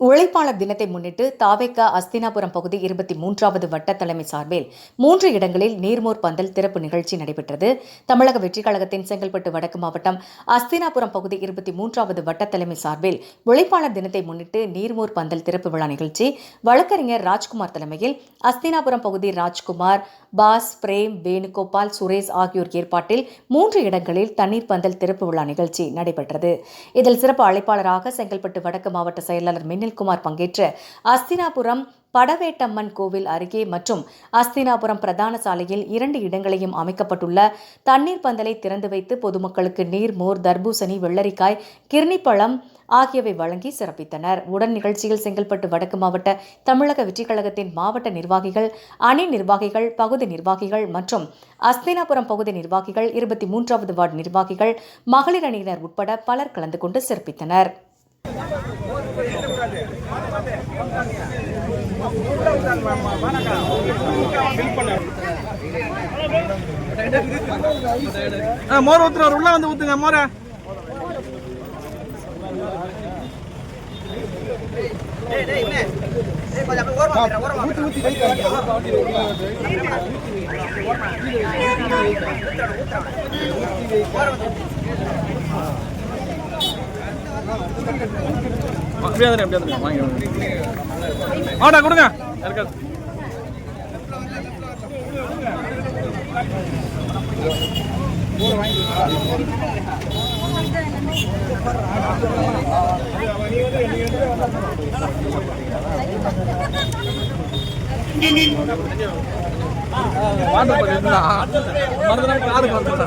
உழைப்பாளர் தினத்தை முன்னிட்டு தாவேக்கா அஸ்தினாபுரம் பகுதி இருபத்தி மூன்றாவது வட்ட தலைமை சார்பில் மூன்று இடங்களில் நீர்மோர் பந்தல் திறப்பு நிகழ்ச்சி நடைபெற்றது. தமிழக வெற்றிக் கழகத்தின் செங்கல்பட்டு வடக்கு மாவட்டம் அஸ்தினாபுரம் பகுதி இருபத்தி மூன்றாவது வட்ட தலைமை சார்பில் உழைப்பாளர் தினத்தை முன்னிட்டு நீர்மோர் பந்தல் திறப்பு விழா நிகழ்ச்சி. வழக்கறிஞர் ராஜ்குமார் தலைமையில் அஸ்தினாபுரம் பகுதி ராஜ்குமார் பாஸ் பிரேம் வேணுகோபால் சுரேஷ் ஆகியோர் ஏற்பாட்டில் மூன்று இடங்களில் தண்ணீர் பந்தல் திறப்பு விழா நிகழ்ச்சி நடைபெற்றது. இதில் சிறப்பு அழைப்பாளராக செங்கல்பட்டு வடக்கு மாவட்ட செயலாளர் மின்னல்குமார் பங்கேற்று அஸ்தினாபுரம் படவேட்டம்மன் கோவில் அருகே மற்றும் அஸ்தினாபுரம் பிரதான சாலையில் இரண்டு இடங்களையும் அமைக்கப்பட்டுள்ள தண்ணீர் பந்தலை திறந்து வைத்து பொதுமக்களுக்கு நீர் மோர் தர்பூசணி வெள்ளரிக்காய் கிர்னிப்பழம் ஆகியவை வழங்கி சிறப்பித்தனர். உடன் நிகழ்ச்சியில் செங்கல்பட்டு வடக்கு மாவட்ட தமிழக வெற்றிக்கழகத்தின் மாவட்ட நிர்வாகிகள் அணி நிர்வாகிகள் பகுதி நிர்வாகிகள் மற்றும் அஸ்தினாபுரம் பகுதி நிர்வாகிகள் இருபத்தி மூன்றாவது வார்டு நிர்வாகிகள் மகளிர் அணியினர் உட்பட பலர் கலந்து கொண்டு சிறப்பித்தனர். மோர் ஊத்துறாரு உள்ள வந்து ஊத்துங்க மோர ஊத்தி ஊத்தி கை அப்படியே வந்துடுங்க, அப்படியே வந்துடுங்க. வாங்கிடுவோம் ஆடா கொடுங்க இருக்காது வாட்டர் பாட்டில் இருந்தா காருக்கு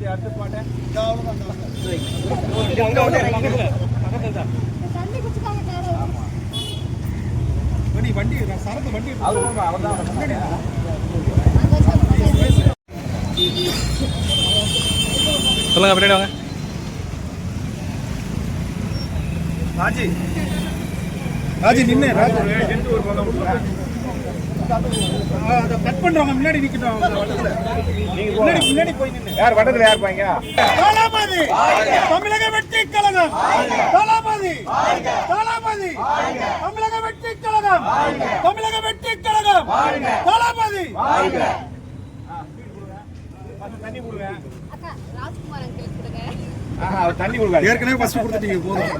கழகம் தளபதி தளபதி வண்டி வண்டி வண்டி சொல்லுங்க பின்னாடி வாங்க. ராஜி. ராஜி நின்னு. ராஜி அதை கட் பண்றவங்க முன்னாடி நிக்கட்டும். முன்னாடி முன்னாடி போய் நின்னு யார் வட்டத்துல யார் பாங்க தளபதி தமிழக வெற்றி கழகம். தளபதி தளபதி தமிழக வெற்றி கழகம். தமிழக வெற்றி கழகம். ராஜ்குமார் அங்கிள். கொடுங்க அவர் தண்ணி கொடுக்காது ஏற்கனவே ஃபர்ஸ்ட் கொடுத்துட்டீங்க போதும்.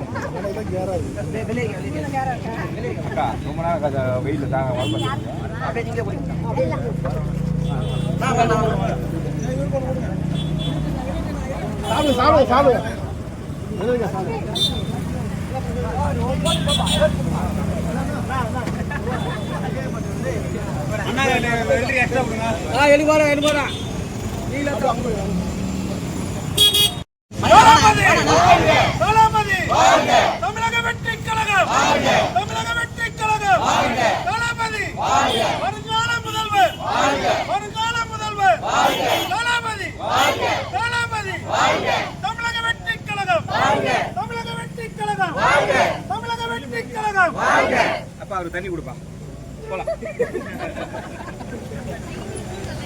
அக்கா ரொம்ப நேரம் வெயில தாங்க சாப்பிடு சாப்பிடு சாப்பிடு. தளபதி தளபதி தமிழக வெற்றி கழகம்! தமிழக வெற்றி கழகம்! தளபதி! வருங்கால முதல்வர்! வருங்கால முதல்வர்! தளபதி! தளபதி! தமிழக வெற்றி கழகம்! தமிழக வெற்றி கழகம்! தமிழக வெற்றி கழகம்! அப்பா அவர் தண்ணி கொடுப்பா. போலாம்.